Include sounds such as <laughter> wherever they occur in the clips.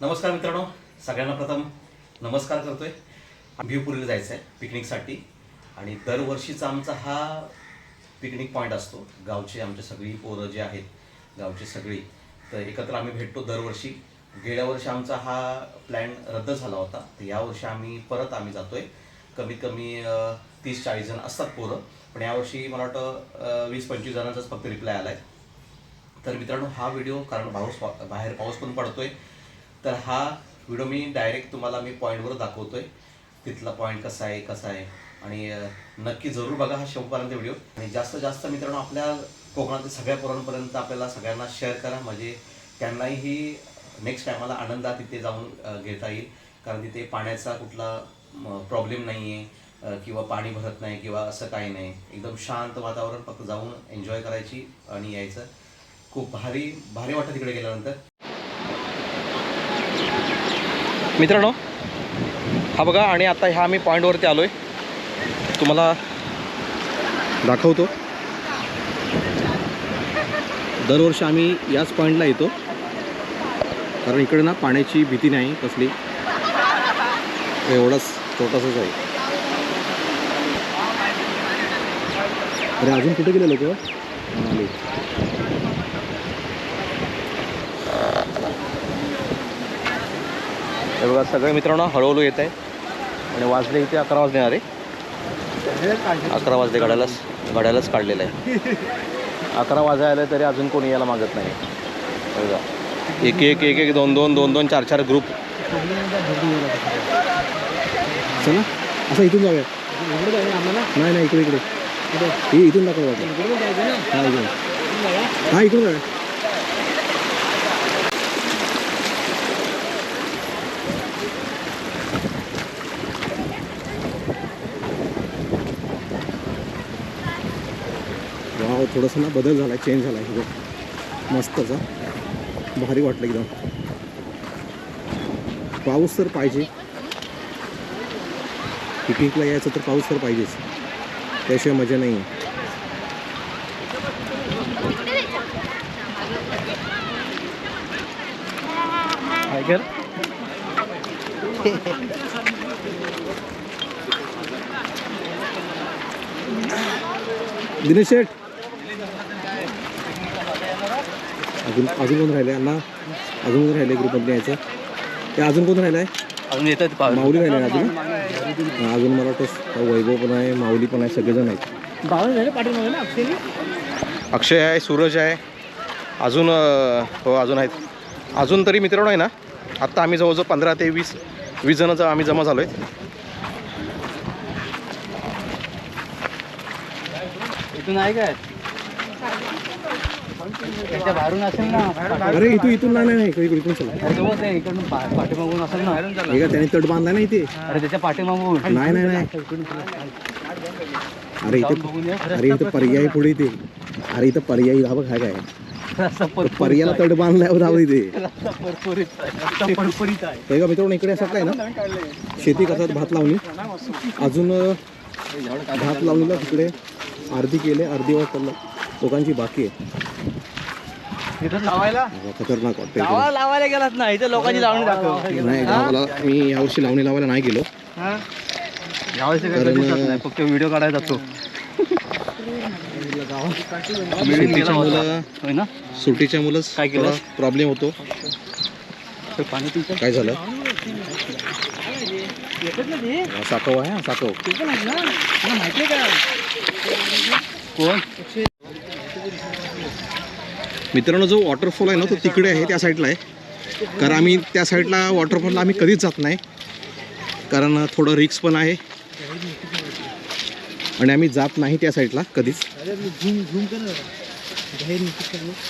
नमस्कार मित्रांनो सगळ्यांना प्रथम नमस्कार करतोय. भिवपुरीला जायचं आहे पिकनिकसाठी आणि दरवर्षीचा आमचा हा पिकनिक पॉईंट असतो. गावचे आमचे सगळी पोरं जे आहेत गावची सगळी तर एकत्र आम्ही भेटतो दरवर्षी. गेल्या वर्षी आमचा हा प्लॅन रद्द झाला होता. तर यावर्षी आम्ही परत आम्ही जातोय. कमीत कमी तीस चाळीस जण असतात पोरं. पण यावर्षी मला वाटतं वीस पंचवीस जणांचाच फक्त रिप्लाय आला आहे तर मित्रांनो हा व्हिडिओ कारण पाऊस बाहेर पाऊस पण पडतोय. तर हा व्हिडिओ मी डायरेक्ट तुम्हाला मी पॉईंटवर दाखवतोय. तिथला पॉईंट कसा आहे कसा आहे. आणि नक्की जरूर बघा हा शेवपर्यंत व्हिडिओ. आणि जास्तीत जास्त मित्रांनो आपल्या कोकणातील सगळ्या पोरांपर्यंत आपल्याला सगळ्यांना शेअर करा. म्हणजे त्यांनाही नेक्स्ट टायमाला आनंदात तिथे जाऊन घेता येईल. कारण तिथे पाण्याचा कुठला प्रॉब्लेम नाही आहे किंवा पाणी भरत नाही किंवा असं काही नाही. एकदम शांत वातावरण फक्त जाऊन एन्जॉय करायची आणि यायचं. खूप भारी भारी वाटतं तिकडे गेल्यानंतर. मित्रांनो हा बघा आणि आता ह्या आम्ही पॉईंटवरती आलो आहे तुम्हाला दाखवतो. दरवर्षी आम्ही याच पॉईंटला येतो. कारण इकडे ना पाण्याची भीती नाही कसली. एवढाच छोटासाच आहे. अरे अजून कुठे गेले लोक? हे बघा सगळे मित्रांनो हळूहळू येत आहे आणि वाजले इथे अकरा वाजले अरे अकरा वाजले गाड्यालाच गाड्यालाच काढलेलं आहे. अकरा वाजायला तरी अजून कोणी यायला मागत नाही. बघा. एक एक एक एक दोन दोन दोन दोन चार चार ग्रुप. चला असं इथून जाऊया. नाही नाही इकडे इकडे. इथून दाखव हा इकडून. हा इकडून जाऊया वाव थोडंसं ना बदल झाला चेंज झाला आहे मस्तचा भारी वाटलं एकदम. पाऊस तर पाहिजे. पिकनिकला यायचं तर पाऊस तर पाहिजेच. त्याशिवाय मजा नाही. आहे दिनेश शेठ. अजून अजून कोण राहिले अण्णा अजून कोण राहिले ग्रुपमध्ये यायचं? ते अजून कोण राहिलं आहे अजून येतात माऊली राहिले ना अजून? हा, अजून मला वाटतं वैभव पण आहे माऊली पण आहे सगळेजण आहेत. बावन्न झाले पाठीमागे ना अक्षयनी? अक्षय आहे सूरज आहे. अजून अं, हो अजून आहेत. अजून तरी मित्रांनो आहे ना? आत्ता आम्ही जवळजवळ पंधरा ते वीस वीस जणांचा आम्ही जमा झालो आहे इथून आहे काय? बाहेरून असेल ना अरे इथून इथून नाही नाही इकडे इकडून चला. इकडून पाठीमागून असेल ना. हे का त्याने तट बांधला ना इथे? अरे त्याच्या पाठीमागून. नाही नाही नाही. अरे इथे. अरे इथं पर्याय पुढे इथे. अरे इथं पर्यायी हा बघ काय? पर्यायाला तट बांधलाय धाव इथे. हे का मित्रांनो इकडे असं काय ना? शेती करतात भात लावणी. अजून भात लावणीला तिकडे अर्धी केले अर्धी चाललं लोकांची बाकी आहे. इथं लावायला? आता खतरनाक वाटतं. लावायला गेलात ना इथं लोकांची लावणी दाखव. नाही गावाला मी यावर्षी लावणी लावायला नाही गेलो. यावेळेस काही कारण- दिसत नाही फक्त व्हिडिओ काढायला जातो सुट्टीच्या मुलं होय ना? सुट्टीच्या मुलंच काय केलं? प्रॉब्लेम होतो. तर पाणी तुमचं काय झालं? हा, साकव आहे हा, साकव कोण? मित्रांनो जो वॉटरफॉल आहे ना तो तिकडे आहे त्या साईडला आहे. कारण आम्ही त्या साईडला वॉटरफॉलला आम्ही कधीच जात नाही. कारण थोडं रिक्स पण आहे. आणि आम्ही जात नाही त्या साईडला कधीच?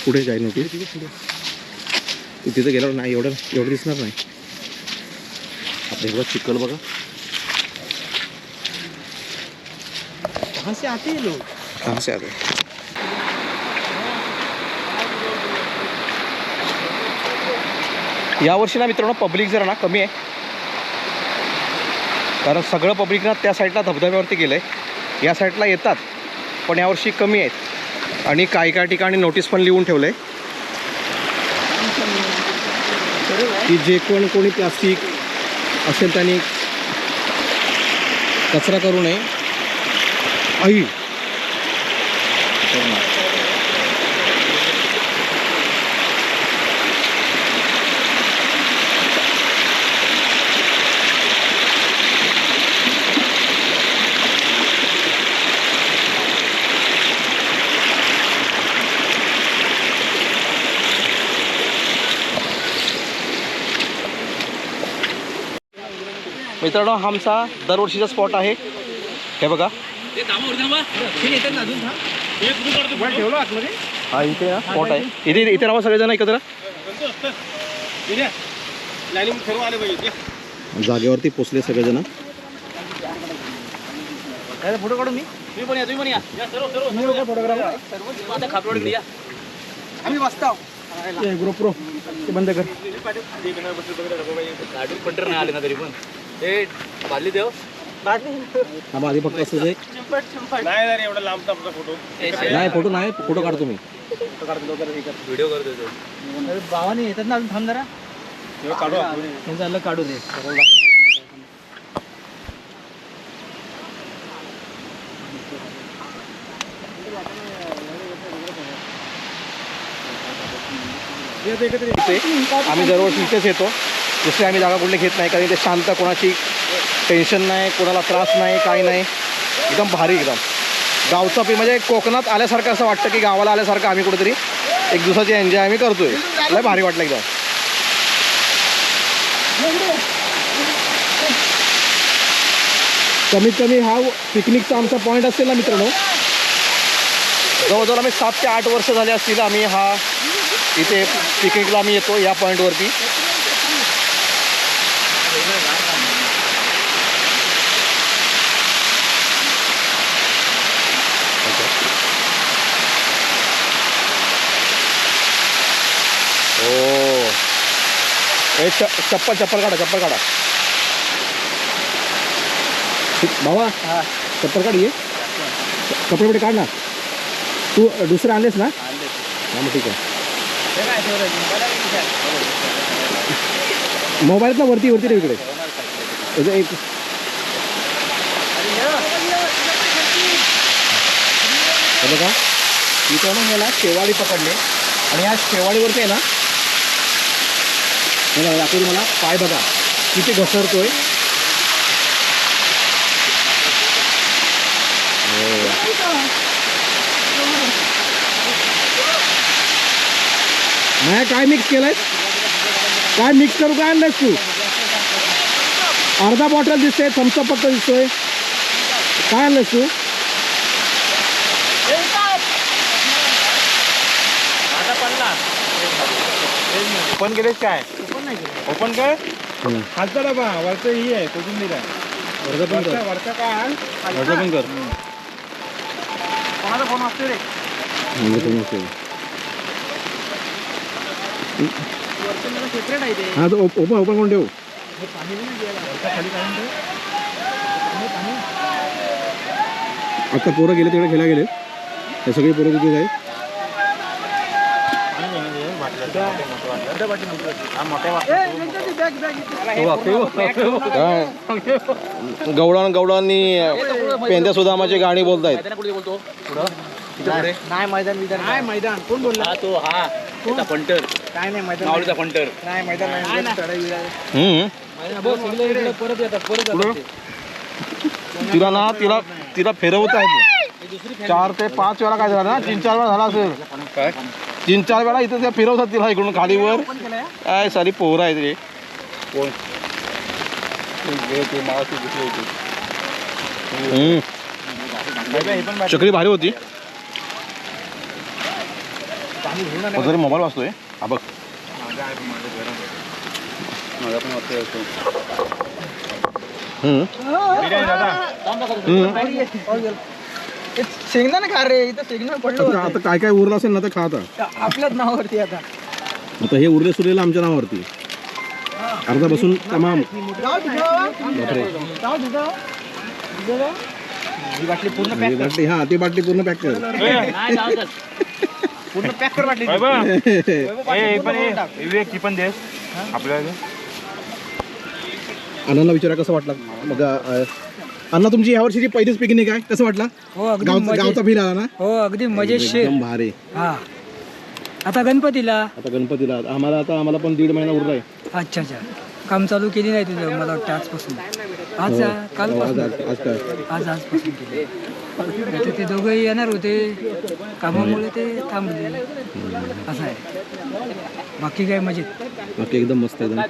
पुढे जाईल नोटीस तिथे गेल्यावर नाही एवढं एवढं दिसणार नाही. आपल्या इकडं चिखल बघा. कहाँ से आते हैं लोग. कहाँ से आले यावर्षी ना मित्रांनो पब्लिक जरा ना कमी आहे. कारण सगळं पब्लिक ना त्या साईडला धबधब्यावरती गेलं आहे या साईडला येतात पण यावर्षी कमी आहेत. आणि काही काही ठिकाणी नोटीस पण लिहून ठेवलं आहे की जे कोण कोणी प्लास्टिक असेल त्यांनी कचरा करू नये. आई. मित्रांनो आमचा दरवर्षीचा स्पॉट आहे. हे बघा. हा इथे ना स्पॉट आहे. इथे इथे राहा सगळेजण एकत्र. जागेवरती पोचले सगळेजण. फोटो काढून मी? तुम्ही पण या तुम्ही पण या. या, सर्व सर्व. मी लोक फोटोग्राफर खापडवाडीकडे या. आम्ही वाचता ग्रुप्रो ते बंद कर. नाही आले ना तरी पण. ते बादली देव. हा आधी फक्त नाही नाही एवढा लांबचा आमचा फोटो नाही फोटो नाही फोटो काढतो मी. व्हिडिओ करतो तो. भावाने येतात ना अजून थांब जरा. काढू त्यांचं अलग काढू दे. आम्ही दरवर्षी इथेच येतो. दुसरी आम्ही जागा कुठली घेत नाही कारण ते शांत कोणाची टेन्शन नाही कोणाला त्रास नाही काही नाही. एकदम भारी एकदम. गावचं पी म्हणजे कोकणात आल्यासारखं असं वाटतं की गावाला आल्यासारखं आम्ही कुठेतरी एक दिवसाची एन्जॉय आम्ही करतो आहे लय भारी वाटलं एकदम. कमीत कमी हा पिकनिकचा आमचा पॉईंट असेल ना मित्रांनो. जवळजवळ आम्ही सात ते आठ वर्ष झाले असतील आम्ही हा इथे पिकनिकला आम्ही येतो या पॉईंटवरती ओ चप्पल चप्पल काढा चप्पल काढा. बाबा चप्पल काढ ये. कपडे बिपडे काढ ना. तू दुसरे आणलेस ना? हा मग ठीक आहे. मोबाईलात ना वरती वरती इकडे. याचं एक. बघा इथं ना मला शेवाळी पकडले. आणि या शेवाळीवरती आहे ना मला मला पाय बघा किती घसरतोय. हो. नाही काय मिक्स केलंय? काय मिक्स करू काय? आणलंयस तू अर्धा बॉटल दिसते थम्सअप फक्त दिसतोय. काय आणलंयस तू ओपन केलेस काय? ओपन काय खालचा डबा वरचं ही आहे कोथिंबीर आहे. अर्धा पण कर. वरचा वरचा काय पण कर. कोणाचा फोन असतो रे? म्हणजे पण नसेल. सेपरेट आहे ते. हा तो ओपन ओपन करून ठेव. खाली काढून ठेव. आता पोरं गेले तिकडे खेळा गेले हे सगळी पोरं तिथे आहेत. काय गवळण गवळांनी पेंद्या सुदामाची गाणी बोलतायत. नाही मैदान नाही मैदान. कोण बोलला? हा तो हा. पंटर काय नाही मावळीचा मैदान. परत येतात परत. तिला ना तिला तिला फिरवत आहेत चार ते पाच वेळा काय झालं ना? तीन चार वेळा झाला असेल. काय? तीन चार वेळा इथं त्या फिरवतात तिला इकडून खालीवर काय सारी पोरं आहेत रे. हम्म. चक्री भारी होती. मोबाईल वाचतोय हा बघ. खा रे इथं शेंगदाणा पडलो आता काय काय उरलं असेल ना तर खा आता. आपल्याच नावावरती आता. आता हे उरले सुरलेलं आमच्या नावावरती. अर्धा बसून तमाम ही बाटली पूर्ण ही बाटली हा ती बाटली पूर्ण पॅक कर. पूर्ण पॅक कर बाटली हे पण पण दे. आपल्याला अण्णांना विचारा कसं वाटलं? मग अण्णा तुमची यावर्षीची पहिलीच पिकनिक आहे. कसं वाटलं? हो अगदी गावचा फील आला ना? हो अगदी मजेशीर भारी. हा. आता गणपतीला? आता गणपतीला. आम्हाला आता आम्हाला पण दीड महिना उरलाय. अच्छा अच्छा. काम चालू केली नाही तुझं मला वाटतं आजपासून. आज हो, कालपासून. आज आज काय? आज आजपासून केली. नाहीतर ते दोघंही येणार होते. कामामुळे ते थांबले. असं आहे. बाकी काय मजेत? बाकी एकदम मस्त एकदम.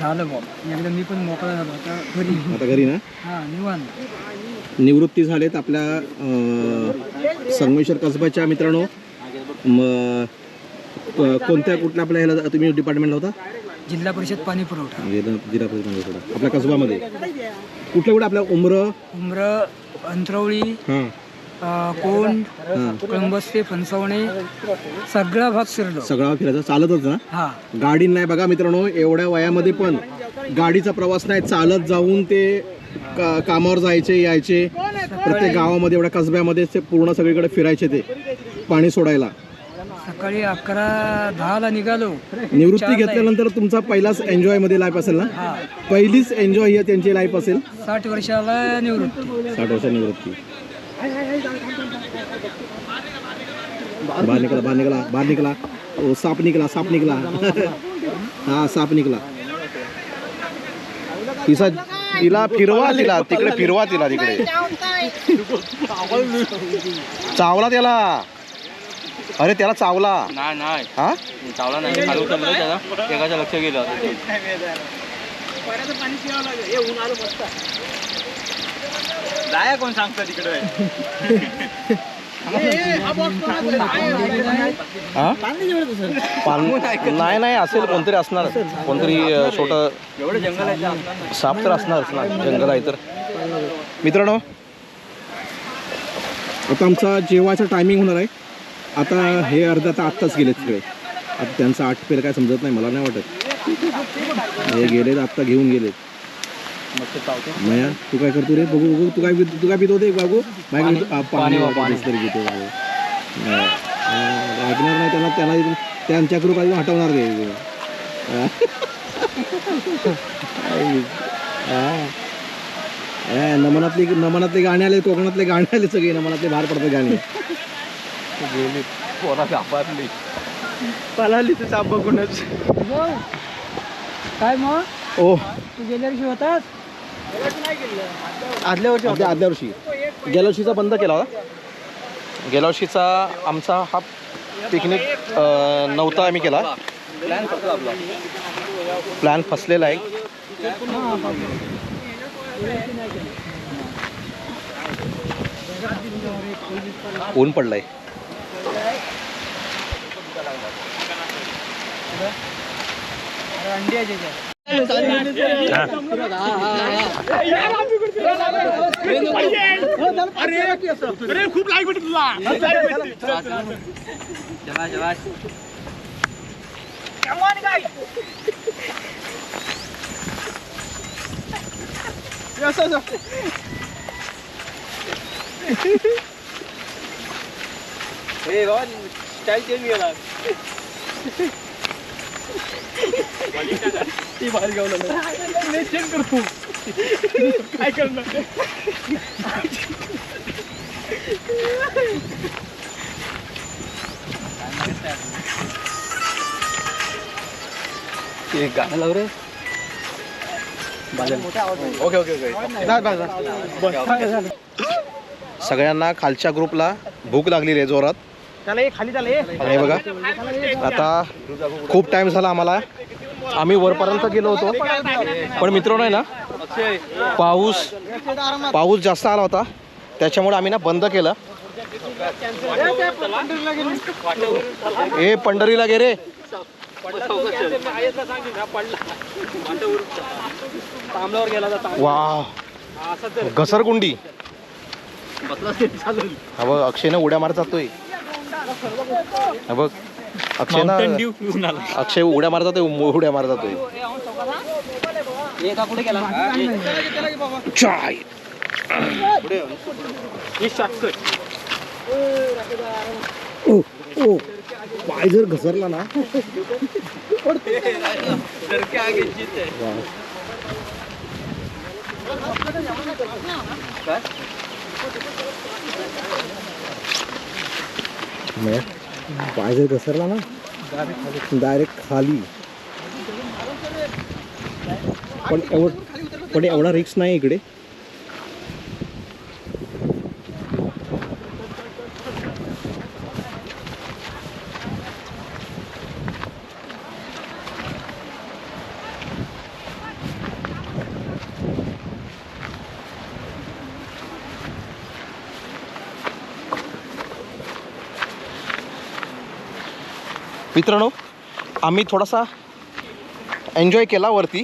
झालं मग एकदा मी पण मोकळा झालो. आता घरी. आता घरी ना? हा निवांत. निवृत्ती झालेत आपल्या अं, संगमेश्वर कसबाच्या मित्रांनो. म क- कोणत्या कुठल्या आपल्या ह्याला तुम्ही डिपार्टमेंटला होता? जिल्हा परिषद पाणी पुरवठा. जिल्हा जिल्हा परिषद होता आपल्या कसबामध्ये. कुठल्या कुठे आपल्या उमर? उमर अंतरवळी अं, कोंड कळंबस्ते फणसवणे सगळा भाग फिरलो सगळा फिरायचा. चालतच ना? हा. गाडी नाही बघा मित्रांनो एवढ्या वयामध्ये पण. गाडीचा प्रवास नाही चालत जाऊन ते का कामावर जायचे यायचे. प्रत्येक गावामध्ये एवढ्या कसब्यामध्ये ते पूर्ण सगळीकडे फिरायचे ते पाणी सोडायला. सकाळी अकरा दहाला निघालो. निवृत्ती घेतल्यानंतर तुमचा पहिलाच एन्जॉयमध्ये लाईफ असेल ना? पहिलीच एन्जॉय ही त्यांची लाईफ असेल? साठ वर्षाला निवृत्ती. साठ वर्ष निवृत्ती. बाहर निकला बाहर निकला बाहर निकला ओ साप निकला साप निकला हा साप निकला तिचा तिला फिरवा तिला तिकडे फिरवा तिला तिकडे. चावला त्याला. अरे त्याला चावला. नाही नाही. हा? चावला नाही. खाली उतरलं त्याला एकाचं लक्ष गेलं जाया कोण सांगतं तिकडे? <laughs> हा? नाही नाही असेल कोणतरी असणार. कोणतरी छोट एवढं जंगल आहे साप तर असणारच ना जंगल आहे तर. मित्रांनो आता आमचा जेवायचा टायमिंग होणार आहे. आता हे अर्धा तर आत्ताच गेलेत सगळे. आता त्यांचं आठ पेर काय समजत नाही मला नाही वाटत. हे गेलेत आत्ता घेऊन गेलेत. मया तू काय करतो रे? बघू बघू तू काय तू काय पितो ते बघू बाय पाणी तरी पितो ऐकणार नाही त्यांना त्यांना त्यांच्याकडून काही हटवणार रे? नमनातले नमनातले गाणे आले कोकणातले गाणे आले सगळे नमनातले बाहेर पडते गाणे. पळाली तू साप बघूनच काय मग? ओ. तू गेल्या वर्षी होतास? आदल्या वर्षी आदल्या आदल्या वर्षी. गेल्या वर्षीचा बंद केला होता? गेल्या वर्षीचा आमचा हा पिकनिक नव्हता आम्ही केला. प्लॅन आपला प्लॅन फसलेला आहे. ऊन पडलंय. अंडी आहे त्याच्यात. चला चला ती बाहेर करतो काय करणार ते? गाणं लाव रे. Okay okay okay. सगळ्यांना खालच्या ग्रुपला भूक लागलेली आहे जोरात. खाली हे बघा. आता खूप टाइम झाला आम्हाला. आम्ही वरपर्यंत गेलो होतो. पण मित्रांनो आहे ना पाऊस पाऊस जास्त आला होता. त्याच्यामुळे आम्ही ना बंद केलं. ए पंढरीला गे रे. वा घसरकुंडी हा अक्षयनं अक्षयने उड्या मारत जातोय. हा बघ. अक्षय अक्षय उड्या मारत जातोय उड्या मारत जातोय एका कुठे गेला. चाय. शॉर्टकट ओ ओ. पाय जर घसरला ना. पाय जर घसरला ना डायरेक्ट खाली. पण एवढ पण एवढा रिक्स नाही इकडे. मित्रांनो आम्ही थोडासा एन्जॉय केला वरती.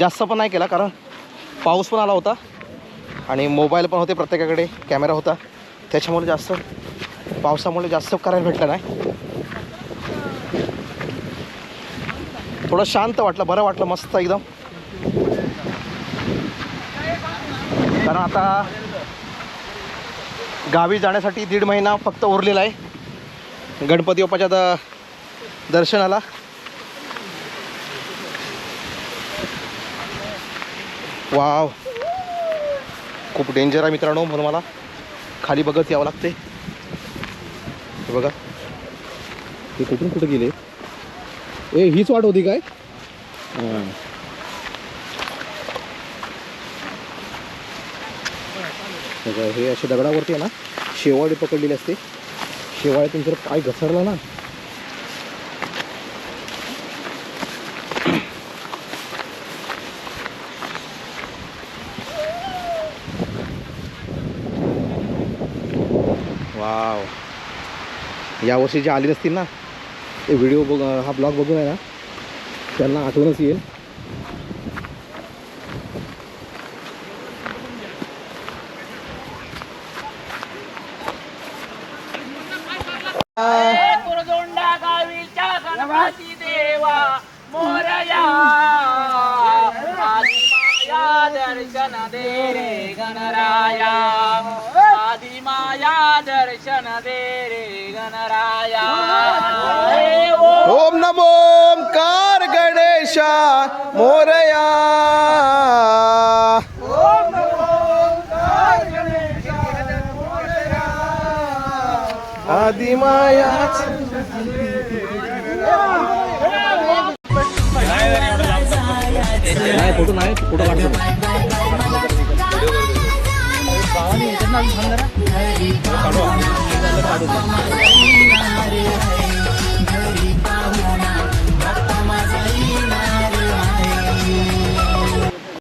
जास्त पण नाही केला कारण पाऊस पण आला होता आणि मोबाईल पण होते प्रत्येकाकडे कॅमेरा होता. त्याच्यामुळे जास्त पावसामुळे जास्त करायला भेटलं नाही. थोडं शांत वाटलं बरं वाटलं मस्त एकदम. कारण आता गावी जाण्यासाठी दीड महिना फक्त उरलेला आहे. गणपती बाप्पाच्या द दर्शनाला. वाव. खूप डेंजर आहे मित्रांनो म्हणून मला खाली बघत यावं लागते. हे बघा. हे कुठून कुठे गेले? ए हीच वाट होती काय? हे. असे दगडावरती आहे ना शेवाळी पकडलेली असते. शेवाळ्यातून जर पाय घसरला ना वाव यावर्षी जे आले नसतील ना ते व्हिडिओ बघ हा ब्लॉग बघून आहे ना त्यांना आठवणच येईल. गणेशा मोरया. आदिमायाच नाही फोटो नाही फोटो काढतो